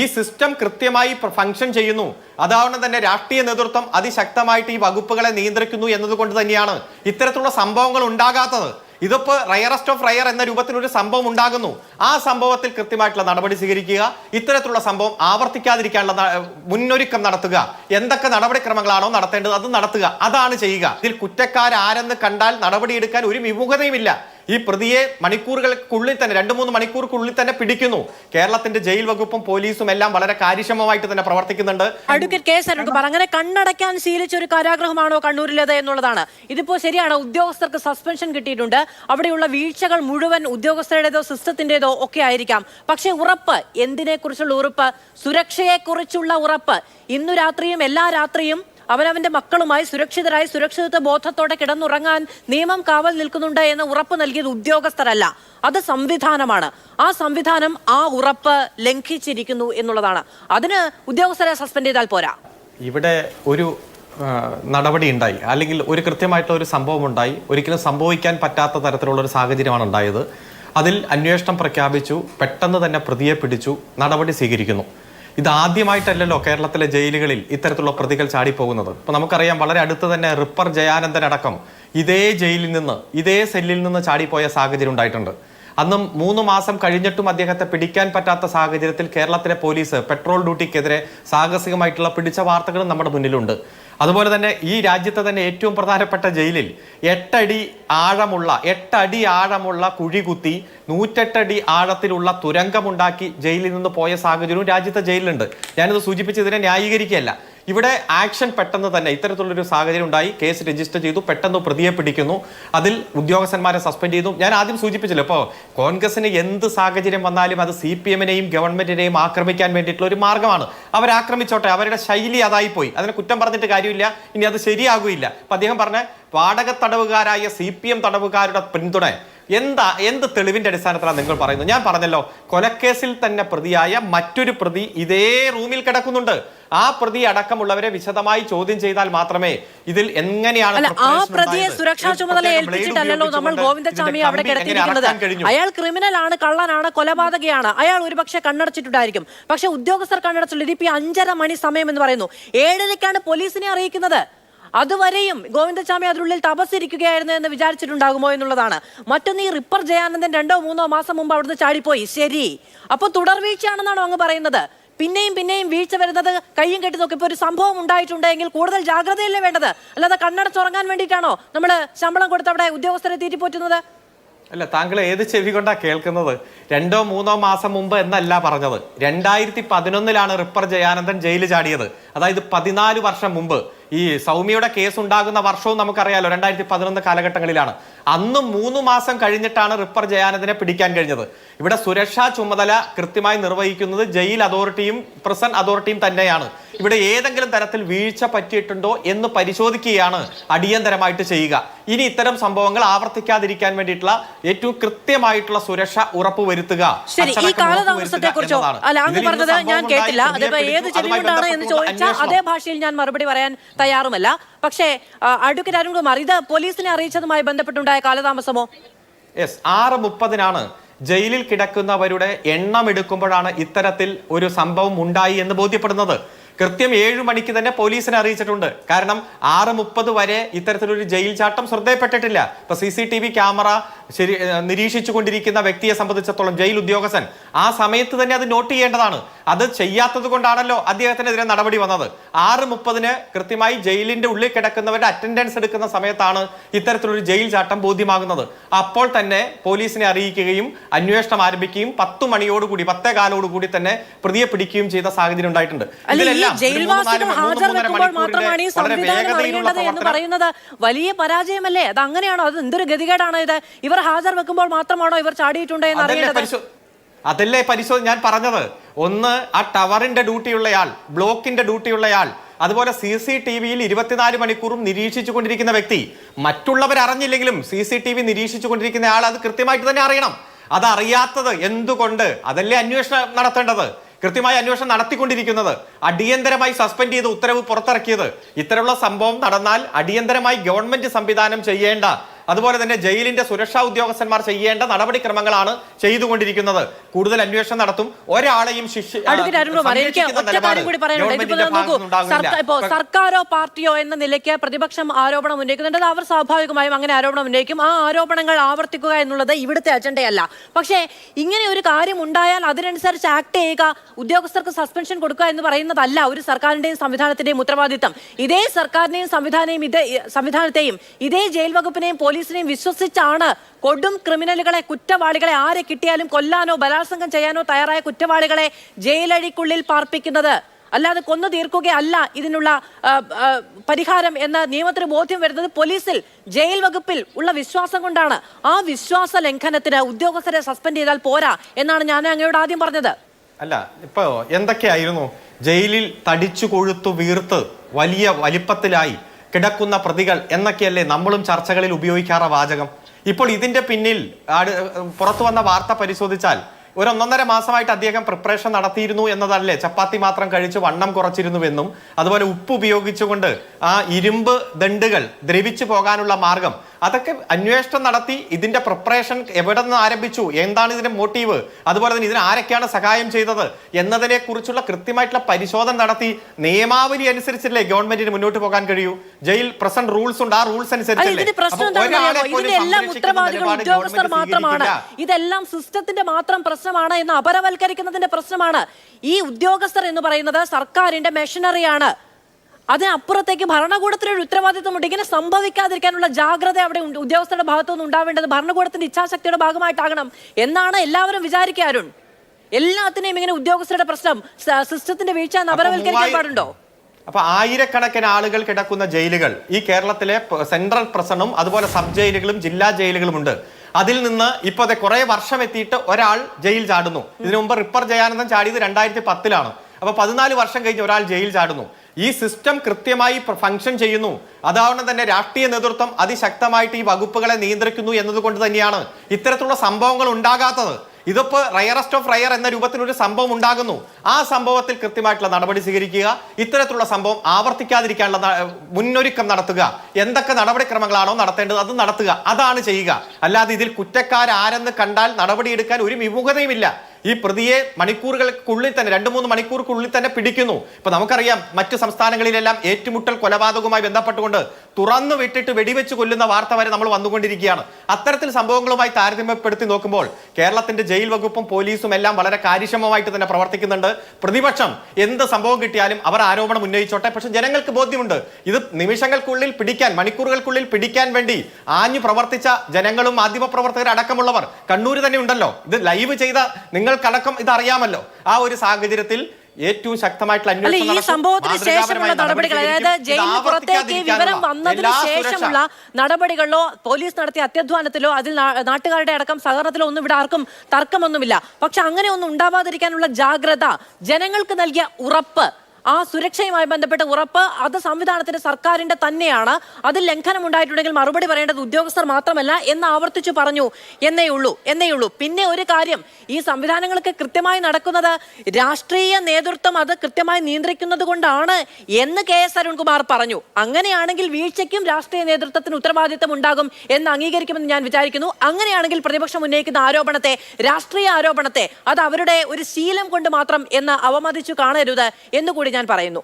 ഈ സിസ്റ്റം കൃത്യമായി ഫംഗ്ഷൻ ചെയ്യുന്നു. അതാവണം തന്നെ രാഷ്ട്രീയ നേതൃത്വം അതിശക്തമായിട്ട് ഈ വകുപ്പുകളെ നിയന്ത്രിക്കുന്നു എന്നതുകൊണ്ട് തന്നെയാണ് ഇത്തരത്തിലുള്ള സംഭവങ്ങൾ ഉണ്ടാകാത്തത്. ഇതിപ്പോ റയറസ്റ്റ് ഓഫ് റയർ എന്ന രൂപത്തിൽ ഒരു സംഭവം ഉണ്ടാകുന്നു. ആ സംഭവത്തിൽ കൃത്യമായിട്ടുള്ള നടപടി സ്വീകരിക്കുക ഇത്തരത്തിലുള്ള സംഭവം ആവർത്തിക്കാതിരിക്കാനുള്ള മുന്നൊരുക്കം നടത്തുക. എന്തൊക്കെ നടപടിക്രമങ്ങളാണോ നടത്തേണ്ടത് അത് നടത്തുക. അതാണ് ചെയ്യുക. ഇതിൽ കുറ്റക്കാരാരെന്ന് കണ്ടാൽ നടപടിയെടുക്കാൻ ഒരു വിമുഖതയുമില്ല. ഈ പ്രതിയെ മണിക്കൂറുകൾക്കുള്ളിൽ തന്നെ രണ്ട് മൂന്ന് മണിക്കൂർക്കുള്ളിൽ തന്നെ പിടിക്കുന്നു. കേരളത്തിന്റെ ജയിൽ വകുപ്പും പോലീസും എല്ലാം വളരെ കാര്യക്ഷമമായിട്ട് തന്നെ പ്രവർത്തിക്കുന്നുണ്ട്. അഡ്വക്കേറ്റ് കെ സരൺകുമാർ അങ്ങനെ കണ്ണടയ്ക്കാൻ ശീലിച്ച ഒരു കാരാഗ്രഹമാണോ കണ്ണൂരിലേത് എന്നുള്ളതാണ്. ഇതിപ്പോ ശരിയാണ് ഉദ്യോഗസ്ഥർക്ക് സസ്പെൻഷൻ കിട്ടിയിട്ടുണ്ട്. അവിടെയുള്ള വീഴ്ചകൾ മുഴുവൻ ഉദ്യോഗസ്ഥരുടേതോ സിസ്റ്റത്തിന്റേതോ ഒക്കെ ആയിരിക്കാം. പക്ഷെ ഉറപ്പ് എന്തിനെ കുറിച്ചുള്ള ഉറപ്പ്? സുരക്ഷയെ കുറിച്ചുള്ള ഉറപ്പ്. ഇന്നു രാത്രിയും എല്ലാ രാത്രിയും അവനവന്റെ മക്കളുമായി സുരക്ഷിതരായി സുരക്ഷിതത്വ ബോധത്തോടെ കിടന്നുറങ്ങാൻ നിയമം കാവൽ നിൽക്കുന്നുണ്ട് എന്ന് ഉറപ്പ് നൽകിയത് ഉദ്യോഗസ്ഥരല്ല. അത് സംവിധാനമാണ്. ആ സംവിധാനം ആ ഉറപ്പ് ലംഘിച്ചിരിക്കുന്നു എന്നുള്ളതാണ്. അതിന് ഉദ്യോഗസ്ഥരെ സസ്പെൻഡ് ചെയ്താൽ പോരാ. ഇവിടെ ഒരു നടപടി ഉണ്ടായി. അല്ലെങ്കിൽ ഒരു കൃത്യമായിട്ടുള്ള ഒരു സംഭവം ഉണ്ടായി. ഒരിക്കലും സംഭവിക്കാൻ പറ്റാത്ത തരത്തിലുള്ള ഒരു സാഹചര്യമാണ് ഉണ്ടായത്. അതിൽ അന്വേഷണം പ്രഖ്യാപിച്ചു. പെട്ടെന്ന് തന്നെ പ്രതിയെ പിടിച്ചു. നടപടി സ്വീകരിക്കുന്നു. ഇത് ആദ്യമായിട്ടല്ലല്ലോ കേരളത്തിലെ ജയിലുകളിൽ ഇത്തരത്തിലുള്ള പ്രതികൾ ചാടിപ്പോകുന്നത്. അപ്പോൾ നമുക്കറിയാം വളരെ അടുത്ത് തന്നെ റിപ്പർ ജയാനന്ദൻ അടക്കം ഇതേ ജയിലിൽ നിന്ന് ഇതേ സെല്ലിൽ നിന്ന് ചാടിപ്പോയ സാഹചര്യം ഉണ്ടായിട്ടുണ്ട്. അന്നും മൂന്ന് മാസം കഴിഞ്ഞിട്ടും അദ്ദേഹത്തെ പിടിക്കാൻ പറ്റാത്ത സാഹചര്യത്തിൽ കേരളത്തിലെ പോലീസ് പെട്രോൾ ഡ്യൂട്ടിക്കെതിരെ സാഹസികമായിട്ടുള്ള പിടിച്ച വാർത്തകളും നമ്മുടെ മുന്നിലുണ്ട്. അതുപോലെ തന്നെ ഈ രാജ്യത്തെ തന്നെ ഏറ്റവും പ്രധാനപ്പെട്ട ജയിലിൽ എട്ടടി ആഴമുള്ള എട്ടടി ആഴമുള്ള കുഴി കുത്തി നൂറ്റെട്ടടി ആഴത്തിലുള്ള തുരങ്കമുണ്ടാക്കി ജയിലിൽ നിന്ന് പോയ സാഹചര്യവും രാജ്യത്തെ ജയിലിലുണ്ട്. ഞാനിത് സൂചിപ്പിച്ച് ഇതിനെ ന്യായീകരിക്കുകയല്ല. ഇവിടെ ആക്ഷൻ പെട്ടെന്ന് തന്നെ ഇത്തരത്തിലുള്ളൊരു സാഹചര്യം ഉണ്ടായി. കേസ് രജിസ്റ്റർ ചെയ്തു. പെട്ടെന്ന് പ്രതിയെ പിടിക്കുന്നു. അതിൽ ഉദ്യോഗസ്ഥന്മാരെ സസ്പെൻഡ് ചെയ്തു. ഞാൻ ആദ്യം സൂചിപ്പിച്ചില്ല? ഇപ്പോൾ കോൺഗ്രസിന് എന്ത് സാഹചര്യം വന്നാലും അത് സി പി എമ്മിനെയും ഗവൺമെന്റിനെയും ആക്രമിക്കാൻ വേണ്ടിയിട്ടുള്ള ഒരു മാർഗമാണ്. അവരാക്രമിച്ചോട്ടെ. അവരുടെ ശൈലി അതായിപ്പോയി പോയി. അതിനെ കുറ്റം പറഞ്ഞിട്ട് കാര്യമില്ല. ഇനി അത് ശരിയാകുകയില്ല. അപ്പൊ അദ്ദേഹം പറഞ്ഞ വാടക തടവുകാരായ സി പി എം തടവുകാരുടെ പിന്തുണ എന്താ എന്ത് തെളിവിന്റെ അടിസ്ഥാനത്തിലാണ് നിങ്ങൾ പറയുന്നത്? ഞാൻ പറഞ്ഞല്ലോ കൊലക്കേസിൽ തന്നെ പ്രതിയായ മറ്റൊരു പ്രതി ഇതേ റൂമിൽ കിടക്കുന്നുണ്ട്. ആ പ്രതി അടക്കമുള്ളവരെ വിശദമായി ചോദ്യം ചെയ്താൽ മാത്രമേ ഇതിൽ എങ്ങനെയാണ് ആ പ്രതിയെ സുരക്ഷാ ചുമതല ഏൽപ്പിച്ചിട്ടല്ലോ നമ്മൾ ഗോവിന്ദസ്വാമി അവിടെ കിടത്തിയിരിക്കുന്നത് അയാൾ ക്രിമിനൽ ആണ് കള്ളനാണ് കൊലപാതകയാണ്. അയാൾ ഒരുപക്ഷെ കണ്ണടച്ചിട്ടുണ്ടായിരിക്കും. പക്ഷെ ഉദ്യോഗസ്ഥർ കണ്ണടച്ചുള്ളൂ ഇതിപ്പോ അഞ്ചര മണി സമയം എന്ന് പറയുന്നു. ഏഴരയ്ക്കാണ് പോലീസിനെ അറിയിക്കുന്നത്. അതുവരെയും ഗോവിന്ദസ്വാമി അതിനുള്ളിൽ തപസ്സിരിക്കുകയായിരുന്നു എന്ന് വിചാരിച്ചിട്ടുണ്ടാകുമോ എന്നുള്ളതാണ്. മറ്റൊന്ന് ഈ റിപ്പർ ജയാനന്ദൻ രണ്ടോ മൂന്നോ മാസം മുമ്പ് അവിടുന്ന് ചാടിപ്പോയി. ശരി. അപ്പൊ തുടർവീഴ്ചയാണെന്നാണോ അങ്ങ് പറയുന്നത്? പിന്നെയും പിന്നെയും വീഴ്ച വരുന്നത് കയ്യും കെട്ടി നോക്കിയപ്പോൾ ഒരു സംഭവം ഉണ്ടായിട്ടുണ്ടെങ്കിൽ കൂടുതൽ ജാഗ്രതയല്ലേ വേണ്ടത്? അല്ലാതെ കണ്ണടച്ചുറങ്ങാൻ വേണ്ടിയിട്ടാണോ നമ്മൾ ശമ്പളം കൊടുത്ത് അവിടെ ഉദ്യോഗസ്ഥരെ തീറ്റിപ്പോറ്റുന്നത് അല്ല താങ്കൾ ഏത് ചെവി കൊണ്ടാ കേൾക്കുന്നത്? രണ്ടോ മൂന്നോ മാസം മുമ്പ് എന്നല്ല പറഞ്ഞത്. രണ്ടായിരത്തി പതിനൊന്നിലാണ് റിപ്പർ ജയാനന്ദൻ ജയിലിൽ ചാടിയത്. അതായത് പതിനാല് വർഷം മുമ്പ്. ഈ സൗമ്യയുടെ കേസ് ഉണ്ടാകുന്ന വർഷവും നമുക്കറിയാലോ രണ്ടായിരത്തി പതിനൊന്ന് കാലഘട്ടങ്ങളിലാണ്. അന്ന് മൂന്ന് മാസം കഴിഞ്ഞിട്ടാണ് റിപ്പർ ജയാനന്ദനെ പിടിക്കാൻ കഴിഞ്ഞത്. ഇവിടെ സുരക്ഷാ ചുമതല കൃത്യമായി നിർവഹിക്കുന്നത് ജയിൽ അതോറിറ്റിയും പ്രിസൺ അതോറിറ്റിയും തന്നെയാണ്. ഇവിടെ ഏതെങ്കിലും തരത്തിൽ വീഴ്ച പറ്റിയിട്ടുണ്ടോ എന്ന് പരിശോധിക്കുകയാണ് അടിയന്തരമായിട്ട് ചെയ്യുക. ഇനി ഇത്തരം സംഭവങ്ങൾ ആവർത്തിക്കാതിരിക്കാൻ വേണ്ടിയിട്ടുള്ള ഏറ്റവും കൃത്യമായിട്ടുള്ള സുരക്ഷ ഉറപ്പുവരുത്തുക. ഈ കാലതാമസത്തെ കുറിച്ചോ. അല്ല അങ്ങ് പറഞ്ഞത് ഞാൻ കേട്ടില്ല. അതിപ്പോ ഏത് എന്ന് ചോദിച്ചാൽ ബന്ധപ്പെട്ടുള്ള അതേ ഭാഷയിൽ ഞാൻ മറുപടി പറയാൻ തയ്യാറുമല്ല. പക്ഷേ അഡ്വക്കേറ്റ് അരുൺകുമാർ ഇത് പോലീസിനെ അറിയിച്ചതുമായി ബന്ധപ്പെട്ടുണ്ടായ കാലതാമസമോ? യെസ് ആറ് മുപ്പതിനാണ് ജയിലിൽ കിടക്കുന്നവരുടെ എണ്ണം എടുക്കുമ്പോഴാണ് ഇത്തരത്തിൽ ഒരു സംഭവം ഉണ്ടായി എന്ന് ബോധ്യപ്പെടുന്നത്. കൃത്യം ഏഴു മണിക്ക് തന്നെ പോലീസിനെ അറിയിച്ചിട്ടുണ്ട്. കാരണം ആറ് മുപ്പത് വരെ ഇത്തരത്തിലൊരു ജയിൽ ചാട്ടം ശ്രദ്ധയപ്പെട്ടിട്ടില്ല. ഇപ്പൊ സി ക്യാമറ ശരി നിരീക്ഷിച്ചു കൊണ്ടിരിക്കുന്ന വ്യക്തിയെ സംബന്ധിച്ചിടത്തോളം ജയിൽ ഉദ്യോഗസ്ഥൻ ആ സമയത്ത് തന്നെ അത് നോട്ട് ചെയ്യേണ്ടതാണ്. അത് ചെയ്യാത്തത് കൊണ്ടാണല്ലോ അദ്ദേഹത്തിനെതിരെ നടപടി വന്നത്. ആറ് മുപ്പതിന് കൃത്യമായി ജയിലിന്റെ ഉള്ളിൽ കിടക്കുന്നവരുടെ അറ്റൻഡൻസ് എടുക്കുന്ന സമയത്താണ് ഇത്തരത്തിലൊരു ജയിൽ ചാട്ടം ബോധ്യമാകുന്നത്. അപ്പോൾ തന്നെ പോലീസിനെ അറിയിക്കുകയും അന്വേഷണം ആരംഭിക്കുകയും പത്ത് മണിയോടുകൂടി പത്തേ കാലോടുകൂടി തന്നെ പ്രതിയെ പിടിക്കുകയും ചെയ്ത സാഹചര്യം ഉണ്ടായിട്ടുണ്ട്. വളരെ വേഗതയിലുള്ള പ്രവർത്തനം. വലിയ പരാജയമല്ലേ? അത് അങ്ങനെയാണോ അത് എന്തൊരു ഗതികേടാണ് ഇത്? ഇവർ ഹാജർ വെക്കുമ്പോൾ മാത്രമാണോ ഇവർ ചാടിയിട്ടുണ്ട് എന്ന് അറിയേണ്ടത്? അതല്ലേ പരിശോധന ഞാൻ പറഞ്ഞത്. ഒന്ന് ആ ടവറിന്റെ ഡ്യൂട്ടിയുള്ളയാൾ ബ്ലോക്കിന്റെ ഡ്യൂട്ടിയുള്ളയാൾ അതുപോലെ സി സി ടി വിയിൽ ഇരുപത്തിനാല് മണിക്കൂറും നിരീക്ഷിച്ചു കൊണ്ടിരിക്കുന്ന വ്യക്തി. മറ്റുള്ളവർ അറിഞ്ഞില്ലെങ്കിലും സി സി ടി വി നിരീക്ഷിച്ചു കൊണ്ടിരിക്കുന്ന ആൾ അത് കൃത്യമായിട്ട് തന്നെ അറിയണം. അതറിയാത്തത് എന്തുകൊണ്ട്? അതല്ലേ അന്വേഷണം നടത്തേണ്ടത്. കൃത്യമായി അന്വേഷണം നടത്തിക്കൊണ്ടിരിക്കുന്നത്. അടിയന്തരമായി സസ്പെൻഡ് ചെയ്ത് ഉത്തരവ് പുറത്തിറക്കിയത്. ഇത്തരമുള്ള സംഭവം നടന്നാൽ അടിയന്തരമായി ഗവൺമെന്റ് സംവിധാനം ചെയ്യേണ്ട അതുപോലെ തന്നെ ജയിലിന്റെ സുരക്ഷാ ഉദ്യോഗസ്ഥന്മാർ ചെയ്യേണ്ട നടപടിക്രമങ്ങളാണ് ചെയ്തുകൊണ്ടിരിക്കുന്നത്. കൂടുതൽ അന്വേഷണം നടത്തും. ഒരാളെയും ശിക്ഷ സർക്കാരോ പാർട്ടിയോ എന്ന നിലയ്ക്ക് പ്രതിപക്ഷം ആരോപണം ഉന്നയിക്കുന്നുണ്ട്. അത് അവർ സ്വാഭാവികമായും അങ്ങനെ ആരോപണം ഉന്നയിക്കും. ആ ആരോപണങ്ങൾ ആവർത്തിക്കുക എന്നുള്ളത് ഇവിടുത്തെ അജണ്ടയല്ല. പക്ഷേ ഇങ്ങനെ ഒരു കാര്യം ഉണ്ടായാൽ അതിനനുസരിച്ച് ആക്ട് ചെയ്യുക ഉദ്യോഗസ്ഥർക്ക് സസ്പെൻഷൻ കൊടുക്കുക എന്ന് പറയുന്നതല്ല ഒരു സർക്കാരിന്റെയും സംവിധാനത്തിന്റെയും ഉത്തരവാദിത്തം. ഇതേ സർക്കാരിനെയും സംവിധാനയും ഇതേ സംവിധാനത്തെയും ഇതേ ജയിൽ വകുപ്പിനെയും പോലീസിനെയും വിശ്വസിച്ചാണ് കൊടും ക്രിമിനലുകളെ കുറ്റവാളികളെ ആരെ കിട്ടിയാലും കൊല്ലാനോ ബലാത്സംഗം ചെയ്യാനോ തയ്യാറായ കുറ്റവാളികളെ ജയിലഴിക്കുള്ളിൽ പാർപ്പിക്കുന്നത്. അല്ലാതെ കൊന്നു തീർക്കുകയല്ല ഇതിനുള്ള പരിഹാരം എന്ന നിയമത്തിന് ബോധ്യം വരുന്നത് പോലീസിൽ ജയിൽ വകുപ്പിൽ ഉള്ള വിശ്വാസം കൊണ്ടാണ്. ആ വിശ്വാസ ലംഘനത്തിന് ഉദ്യോഗസ്ഥരെ സസ്പെൻഡ് ചെയ്താൽ പോരാ എന്നാണ് ഞാൻ അങ്ങയോട് ആദ്യം പറഞ്ഞത്. അല്ല ഇപ്പോ എന്തൊക്കെയായിരുന്നു? ജയിലിൽ തടിച്ചു കൊഴുത്തു വീർത്ത് വലിയ വലിപ്പത്തിലായി കിടക്കുന്ന പ്രതികൾ എന്നൊക്കെയല്ലേ നമ്മളും ചർച്ചകളിൽ ഉപയോഗിക്കാറ വാചകം. ഇപ്പോൾ ഇതിന്റെ പിന്നിൽ പുറത്തു വന്ന വാർത്ത പരിശോധിച്ചാൽ ഒരു ഒന്നൊന്നര മാസമായിട്ട് അദ്ദേഹം പ്രിപ്പറേഷൻ നടത്തിയിരുന്നു എന്നതല്ലേ? ചപ്പാത്തി മാത്രം കഴിച്ച് വണ്ണം കുറച്ചിരുന്നുവെന്നും അതുപോലെ ഉപ്പ് ഉപയോഗിച്ചുകൊണ്ട് ആ ഇരുമ്പ് ദണ്ടുകൾ ദ്രവിച്ചു പോകാനുള്ള മാർഗം അതൊക്കെ അന്വേഷണം നടത്തി ഇതിന്റെ പ്രിപ്പറേഷൻ എവിടെ നിന്ന് ആരംഭിച്ചു എന്താണ് ഇതിന്റെ മോട്ടീവ് അതുപോലെ തന്നെ ഇതിന് ആരൊക്കെയാണ് സഹായം ചെയ്തത് എന്നതിനെ കുറിച്ചുള്ള കൃത്യമായിട്ടുള്ള പരിശോധന നടത്തി നിയമാവലി അനുസരിച്ചല്ലേ ഗവൺമെന്റിന് മുന്നോട്ട് പോകാൻ കഴിയൂ? ജയിൽ പ്രസന്റ് റൂൾസ് ഉണ്ട് ആ റൂൾസ് അനുസരിച്ച് മാത്രമാണ്. ഇതെല്ലാം സിസ്റ്റത്തിന്റെ മാത്രം പ്രശ്നമാണ് എന്ന് അപരവൽക്കരിക്കുന്നതിന്റെ പ്രശ്നമാണ്. ഈ ഉദ്യോഗസ്ഥർ എന്ന് പറയുന്നത് സർക്കാരിന്റെ മെഷീനറിയാണ് അതിനപ്പുറത്തേക്ക് ഭരണകൂടത്തിനൊരു ഉത്തരവാദിത്വമുണ്ട് ഇങ്ങനെ സംഭവിക്കാതിരിക്കാനുള്ള ജാഗ്രത അവിടെ ഉണ്ട്. ഉദ്യോഗസ്ഥരുടെ ഭാഗത്തുനിന്ന് ഉണ്ടാവേണ്ടത് ഭരണകൂടത്തിന്റെ ഇച്ഛാശക്തിയുടെ ഭാഗമായിട്ടാകണം എന്നാണ് എല്ലാവരും വിചാരിക്കുക അരുൺ. എല്ലാത്തിനെയും ഇങ്ങനെ ഉദ്യോഗസ്ഥരുടെ പ്രശ്നം സിസ്റ്റത്തിന്റെ വീഴ്ച നഗരവൽക്കരിക്കാൻ പാടുണ്ടോ? അപ്പൊ ആയിരക്കണക്കിന് ആളുകൾ കിടക്കുന്ന ജയിലുകൾ ഈ കേരളത്തിലെ സെൻട്രൽ പ്രസണും അതുപോലെ സബ് ജയിലുകളും ജില്ലാ ജയിലുകളും ഉണ്ട്. അതിൽ നിന്ന് ഇപ്പൊ അതെ കുറെ വർഷം എത്തിയിട്ട് ഒരാൾ ജയിൽ ചാടുന്നു. ഇതിനു മുമ്പ് റിപ്പർ ജയാനന്ദൻ ചാടിയത് രണ്ടായിരത്തി പത്തിലാണ്. അപ്പൊ പതിനാല് വർഷം കഴിഞ്ഞ് ഒരാൾ ജയിൽ ചാടുന്നു. ഈ സിസ്റ്റം കൃത്യമായി ഫംഗ്ഷൻ ചെയ്യുന്നു. അതാവണം തന്നെ രാഷ്ട്രീയ നേതൃത്വം അതിശക്തമായിട്ട് ഈ വകുപ്പുകളെ നിയന്ത്രിക്കുന്നു എന്നതുകൊണ്ട് തന്നെയാണ് ഇത്തരത്തിലുള്ള സംഭവങ്ങൾ ഉണ്ടാകാത്തത്. ഇതിപ്പോ റയറസ്റ്റ് ഓഫ് റയർ എന്ന രൂപത്തിൽ ഒരു സംഭവം ഉണ്ടാകുന്നു. ആ സംഭവത്തിൽ കൃത്യമായിട്ടുള്ള നടപടി സ്വീകരിക്കുക. ഇത്തരത്തിലുള്ള സംഭവം ആവർത്തിക്കാതിരിക്കാനുള്ള മുന്നൊരുക്കം നടത്തുക. എന്തൊക്കെ നടപടിക്രമങ്ങളാണോ നടത്തേണ്ടത് അത് നടത്തുക. അതാണ് ചെയ്യുക. അല്ലാതെ ഇതിൽ കുറ്റക്കാരാരെന്ന് കണ്ടാൽ നടപടിയെടുക്കാൻ ഒരു വിമുഖതയുമില്ല. ഈ പ്രതിയെ മണിക്കൂറുകൾക്കുള്ളിൽ തന്നെ രണ്ട് മൂന്ന് മണിക്കൂർക്കുള്ളിൽ തന്നെ പിടിക്കുന്നു. ഇപ്പൊ നമുക്കറിയാം മറ്റു സംസ്ഥാനങ്ങളിലെല്ലാം ഏറ്റുമുട്ടൽ കൊലപാതകവുമായി ബന്ധപ്പെട്ടുകൊണ്ട് തുറന്നു വിട്ടിട്ട് വെടിവെച്ച് കൊല്ലുന്ന വാർത്ത വരെ നമ്മൾ വന്നുകൊണ്ടിരിക്കുകയാണ്. അത്തരത്തിൽ സംഭവങ്ങളുമായി താരതമ്യപ്പെടുത്തി നോക്കുമ്പോൾ കേരളത്തിന്റെ ജയിൽ വകുപ്പും പോലീസും എല്ലാം വളരെ കാര്യക്ഷമമായിട്ട് തന്നെ പ്രവർത്തിക്കുന്നുണ്ട്. പ്രതിപക്ഷം എന്ത് സംഭവം കിട്ടിയാലും അവർ ആരോപണം ഉന്നയിച്ചോട്ടെ. പക്ഷെ ജനങ്ങൾക്ക് ബോധ്യമുണ്ട്. ഇത് നിമിഷങ്ങൾക്കുള്ളിൽ പിടിക്കാൻ മണിക്കൂറുകൾക്കുള്ളിൽ പിടിക്കാൻ വേണ്ടി ആഞ്ഞു പ്രവർത്തിച്ച ജനങ്ങളും മാധ്യമപ്രവർത്തകർ അടക്കമുള്ളവർ കണ്ണൂർ തന്നെ ഉണ്ടല്ലോ. ഇത് ലൈവ് ചെയ്ത നിങ്ങൾക്കടക്കം ഇതറിയാമല്ലോ. അറിയാമല്ലോ ആ ഒരു സാഹചര്യത്തിൽ ഏറ്റവും ശക്തമായിട്ടുള്ള അന്വേഷണം ഈ. സംഭവത്തിന് ശേഷമുള്ള നടപടികൾ അതായത് ജയിലിന് പുറത്തേക്ക് വിവരം വന്നതിന് ശേഷമുള്ള നടപടികളിലോ പോലീസ് നടത്തിയ അത്യധ്വാനത്തിലോ അതിൽ നാട്ടുകാരുടെ അടക്കം സഹകരണത്തിലോ ഒന്നും ഇവിടെ ആർക്കും തർക്കമൊന്നുമില്ല. പക്ഷെ അങ്ങനെ ഒന്നും ഉണ്ടാവാതിരിക്കാനുള്ള ജാഗ്രത ജനങ്ങൾക്ക് നൽകിയ ഉറപ്പ് ആ സുരക്ഷയുമായി ബന്ധപ്പെട്ട ഉറപ്പ് അത് സംവിധാനത്തിന്റെ സർക്കാരിന്റെ തന്നെയാണ്. അത് ലംഘനം ഉണ്ടായിട്ടുണ്ടെങ്കിൽ മറുപടി പറയേണ്ടത് ഉദ്യോഗസ്ഥർ മാത്രമല്ല എന്ന് ആവർത്തിച്ചു പറഞ്ഞു. എന്നേ ഉള്ളൂ എന്നേ ഉള്ളൂ. പിന്നെ ഒരു കാര്യം ഈ സംവിധാനങ്ങളൊക്കെ കൃത്യമായി നടക്കുന്നത് രാഷ്ട്രീയ നേതൃത്വം അത് കൃത്യമായി നിയന്ത്രിക്കുന്നത് കൊണ്ടാണ് എന്ന് കെ എസ് അരുൺകുമാർ പറഞ്ഞു. അങ്ങനെയാണെങ്കിൽ വീഴ്ചയ്ക്കും രാഷ്ട്രീയ നേതൃത്വത്തിന് ഉത്തരവാദിത്തം ഉണ്ടാകും എന്ന് അംഗീകരിക്കുമെന്ന് ഞാൻ വിചാരിക്കുന്നു. അങ്ങനെയാണെങ്കിൽ പ്രതിപക്ഷം ഉന്നയിക്കുന്ന ആരോപണത്തെ രാഷ്ട്രീയ ആരോപണത്തെ അത് അവരുടെ ഒരു ശീലം കൊണ്ട് മാത്രം എന്ന് അവമതിച്ചു കാണരുത് എന്നുകൂടി ഞാൻ പറയുന്നു.